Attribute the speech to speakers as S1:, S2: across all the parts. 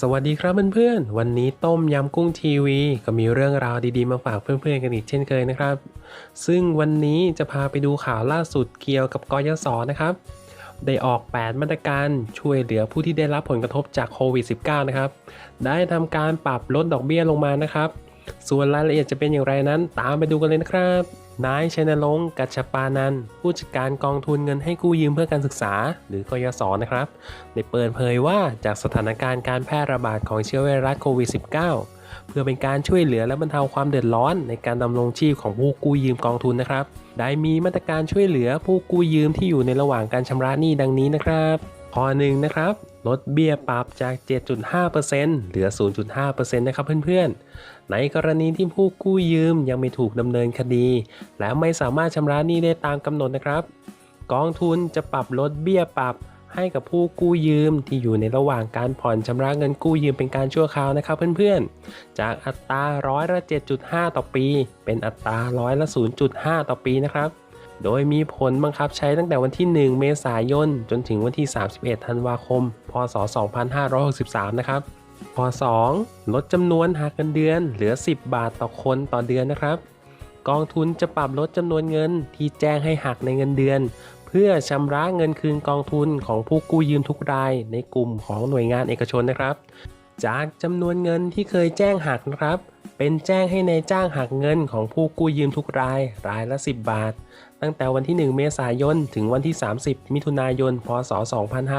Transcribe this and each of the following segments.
S1: สวัสดีครับเพื่อนๆ วันนี้ต้มยำกุ้งทีวี ก็มีเรื่องราวดีๆมาฝากเพื่อนๆกันอีกเช่นเคยนะครับ ซึ่งวันนี้จะพาไปดูข่าวล่าสุดเกี่ยวกับกยศนะครับ ได้ออก 8 มาตรการช่วยเหลือผู้ที่ได้รับผลกระทบจากโควิด -19 นะครับ ได้ทำการปรับลดดอกเบี้ยลงมานะครับ ส่วนรายละเอียดจะเป็นอย่างไรนั้น ตามไปดูกันเลยนะครับ นายชัยนรงค์กัจจปานันผู้จัดการกองทุนเงินให้กู้ยืมเพื่อการศึกษา หรือกยศนะครับได้เปิดเผยว่าจากสถานการณ์การแพร่ระบาดของเชื้อไวรัสโควิด -19 เพื่อเป็นการช่วยเหลือและบรรเทาความเดือดร้อนในการดำรงชีพของผู้กู้ยืมกองทุนนะครับ ได้มีมาตรการช่วยเหลือผู้กู้ยืมที่อยู่ในระหว่างการชำระหนี้ดังนี้นะครับข้อหนึ่งนะครับ ลดเบี้ยปรับจาก 7.5%เหลือ 0.5%นะครับเพื่อนๆ ในกรณีที่ผู้กู้ยืมยังไม่ถูกดำเนินคดี และไม่สามารถชำระหนี้ได้ตามกำหนดนะครับ กองทุนจะปรับลดเบี้ยปรับให้กับผู้กู้ยืมที่อยู่ในระหว่างการผ่อนชำระเงินกู้ยืมเป็นการชั่วคราวนะครับเพื่อนๆ จากอัตราร้อยละ 7.5 ต่อปี เป็นอัตราร้อยละ 0.5 ต่อปีนะครับ โดยมีผลบังคับใช้ตั้งแต่วันที่ 1 เมษายน จนถึงวันที่ 31 ธันวาคม พศ 2563 นะครับข้อ2ลดจำนวนหักเงินเดือน เหลือ 10 บาทต่อคนต่อเดือนนะครับ กองทุนจะปรับลดจำนวนเงินที่แจ้งให้หักในเงินเดือน เพื่อชำระเงินคืนกองทุนของผู้กู้ยืมทุกรายในกลุ่มของหน่วยงานเอกชนนะครับ จากจำนวนเงินที่เคยแจ้งหักนะครับ เป็นแจ้งให้ในายจ้างหักเงินของผู้กู้ยืมทุกราย รายละ 10 บาทตั้งแต่วันที่ 1 เมษายน ถึงวันที่ 30 มิถุนายน พศ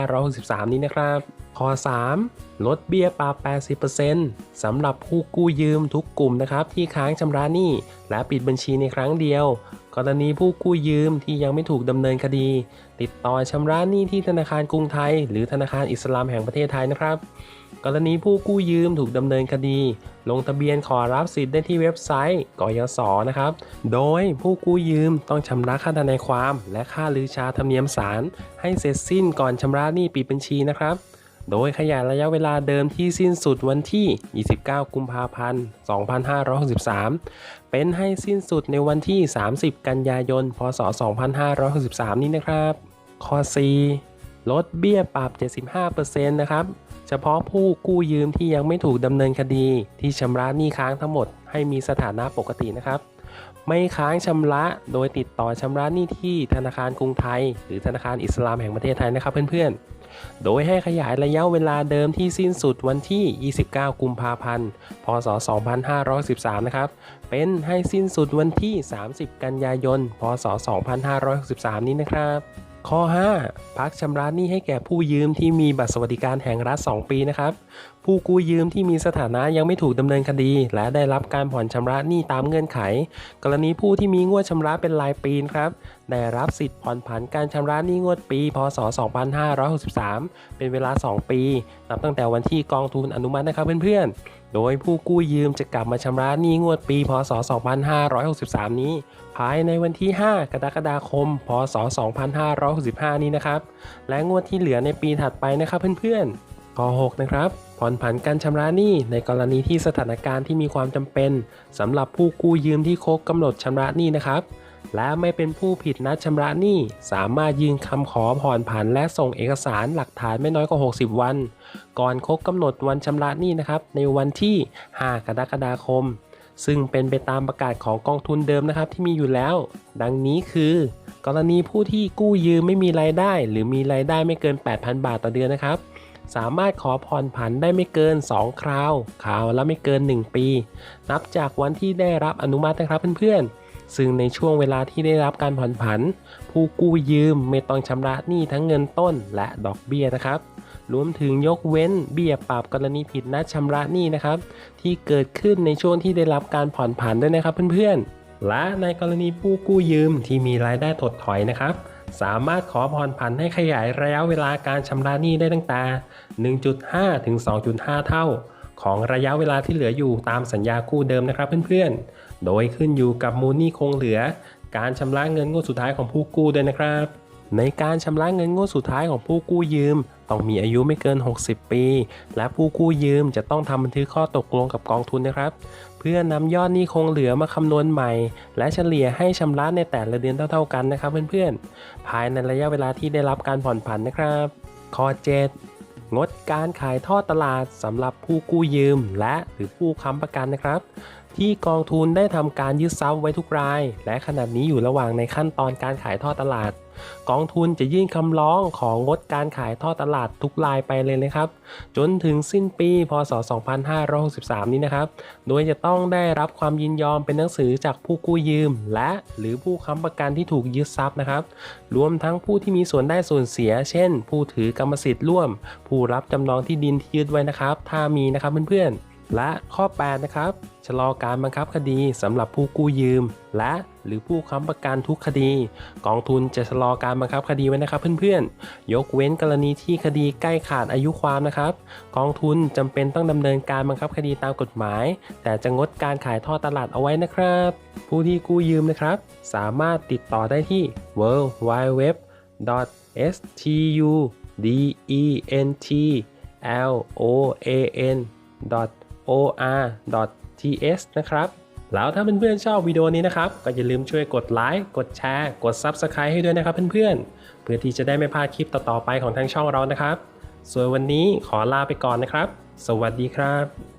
S1: 2563 นี้นะครับ ข้อ 3 ลดเบี้ยปรับ80%สำหรับผู้กู้ยืมทุกกลุ่มนะครับที่ค้างชำระหนี้และปิดบัญชีในครั้งเดียว กรณีผู้กู้ยืมที่ยังไม่ถูกดำเนินคดี ติดต่อชำระหนี้ที่ธนาคารกรุงไทย หรือธนาคารอิสลามแห่งประเทศไทยนะครับ กรณีผู้กู้ยืมถูกดำเนินคดี ลงทะเบียนขอรับสิทธิ์ได้ที่เว็บไซต์กยศนะครับ โดยผู้กู้ยืมต้องชำระค่าทนายความ และค่าลือชาธรรมเนียมศาลให้เสร็จสิ้นก่อนชำระหนี้ปิดบัญชีนะครับ โดยขยายระยะเวลาเดิมที่สิ้นสุดวันที่ 29 กุมภาพันธ์ 2563 เป็นให้สิ้นสุดในวันที่ 30 กันยายน พศ 2563 นี้นะครับ ข้อ 4 ลดเบี้ยปรับ 75%นะครับ เฉพาะผู้กู้ยืมที่ยังไม่ถูกดำเนินคดี ที่ชำระหนี้ค้างทั้งหมดให้มีสถานะปกตินะครับ ไม่ค้างชำระโดยติดต่อชำระหนี้ที่ธนาคารกรุงไทย หรือธนาคารอิสลามแห่งประเทศไทยนะครับเพื่อนๆ โดยให้ขยายระยะเวลาเดิมที่สิ้นสุดวันที่ 29 กุมภาพันธ์ พศ 2513 นะครับ เป็นให้สิ้นสุดวันที่ 30 กันยายน พศ 2563 นี้นะครับข้อ 5 พักชำระหนี้ให้แก่ผู้ยืมที่มีบัตรสวัสดิการแห่งรัฐ 2 ปีนะครับ ผู้กู้ยืมที่มีสถานะยังไม่ถูกดำเนินคดี และได้รับการผ่อนชำระหนี้ตามเงื่อนไข กรณีผู้ที่มีงวดชำระเป็นรายปีนครับได้รับสิทธิ์ผ่อนผันการชำระหนี้งวดปี พศ 2563 เป็นเวลา 2 ปี นับตั้งแต่วันที่กองทุนอนุมัตินะครับเพื่อนๆ โดยผู้กู้ยืมจะกลับมาชำระหนี้งวดปี พศ 2563 นี้ ภายในวันที่ 5 กรกฎาคม พศ 2565 นี้นะครับ และงวดที่เหลือในปีถัดไปนะครับเพื่อนๆข้อ6นะครับ ผ่อนผันการชำระหนี้ในกรณีที่สถานการณ์ที่มีความจำเป็นสำหรับผู้กู้ยืมที่ครบกำหนดชำระหนี้นะครับ และไม่เป็นผู้ผิดนัดชำระหนี้สามารถยื่นคำขอผ่อนผันและส่งเอกสารหลักฐานไม่น้อยกว่า 60 วัน ก่อนครบกำหนดวันชำระหนี้นะครับ ในวันที่ 5 กรกฎาคม ซึ่งเป็นไปตามประกาศของกองทุนเดิมนะครับที่มีอยู่แล้ว ดังนี้คือกรณีผู้ที่กู้ยืมไม่มีรายได้ หรือมีรายได้ไม่เกิน 8,000 บาทต่อเดือนนะครับ สามารถขอผ่อนผันได้ไม่เกิน 2 คราว คราวละไม่เกิน 1 ปี นับจากวันที่ได้รับอนุมัตินะครับเพื่อนๆ ซึ่งในช่วงเวลาที่ได้รับการผ่อนผัน ผู้กู้ยืมไม่ต้องชำระหนี้ทั้งเงินต้นและดอกเบี้ยนะครับรวมถึงยกเว้นเบี้ยปรับกรณีผิดนัดชำระหนี้นะครับ ที่เกิดขึ้นในช่วงที่ได้รับการผ่อนผันด้วยนะครับเพื่อนๆ และในกรณีผู้กู้ยืมที่มีรายได้ถดถอยนะครับ สามารถขอผ่อนผันให้ขยายระยะเวลาการชำระหนี้ได้ตั้งแต่ 1.5 ถึง 2.5 เท่า ของระยะเวลาที่เหลืออยู่ตามสัญญากู้เดิมนะครับเพื่อนๆ โดยขึ้นอยู่กับมูลหนี้คงเหลือ การชำระเงินงวดสุดท้ายของผู้กู้ด้วยนะครับ ในการชำระเงินงวดสุดท้ายของผู้กู้ยืม ต้องมีอายุไม่เกิน 60 ปี และผู้กู้ยืมจะต้องทำบันทึกข้อตกลงกับกองทุนนะครับ เพื่อนำยอดหนี้คงเหลือมาคำนวณใหม่ และเฉลี่ยให้ชำระในแต่ละเดือนเท่า ๆกันนะครับเพื่อนๆ ภายในระยะเวลาที่ได้รับการผ่อนผันนะครับ ข้อ 7 งดการขายทอดตลาดสำหรับผู้กู้ยืม และหรือผู้ค้ำประกันนะครับที่กองทุนได้ทำการยึดทรัพย์ไว้ทุกราย และขณะนี้อยู่ระหว่างในขั้นตอนการขายทอดตลาด กองทุนจะยื่นคำร้องของงดการขายท่อตลาดทุกรายไปเลยนะครับ จนถึงสิ้นปีพศ 2563 นี้นะครับ โดยจะต้องได้รับความยินยอมเป็นหนังสือจากผู้กู้ยืม และหรือผู้ค้ำประกันที่ถูกยึดทรัพย์นะครับ รวมทั้งผู้ที่มีส่วนได้ส่วนเสีย เช่น ผู้ถือกรรมสิทธิ์ร่วม ผู้รับจำนองที่ดินที่ยึดไว้นะครับ ถ้ามีนะครับเพื่อนๆ และข้อ 8 นะครับ ชะลอการบังคับคดีสำหรับผู้กู้ยืม และหรือผู้ค้ำประกันทุกคดี กองทุนจะชะลอการบังคับคดีไว้นะครับเพื่อนๆ ยกเว้นกรณีที่คดีใกล้ขาดอายุความนะครับ กองทุนจำเป็นต้องดำเนินการบังคับคดีตามกฎหมาย แต่จะงดการขายทอดตลาดเอาไว้นะครับ ผู้ที่กู้ยืมนะครับ สามารถติดต่อได้ที่ w w w s t u d e n t l o a n o r t s นะครับแล้วถ้าเพื่อนๆชอบวิดีโอนี้นะครับ ก็อย่าลืมช่วยกดไลค์กดแชร์ กด Subscribe ให้ด้วยนะครับเพื่อนๆ เพื่อที่จะได้ไม่พลาดคลิปต่อๆไปของทางช่องเรานะครับ ส่วนวันนี้ขอลาไปก่อนนะครับ สวัสดีครับ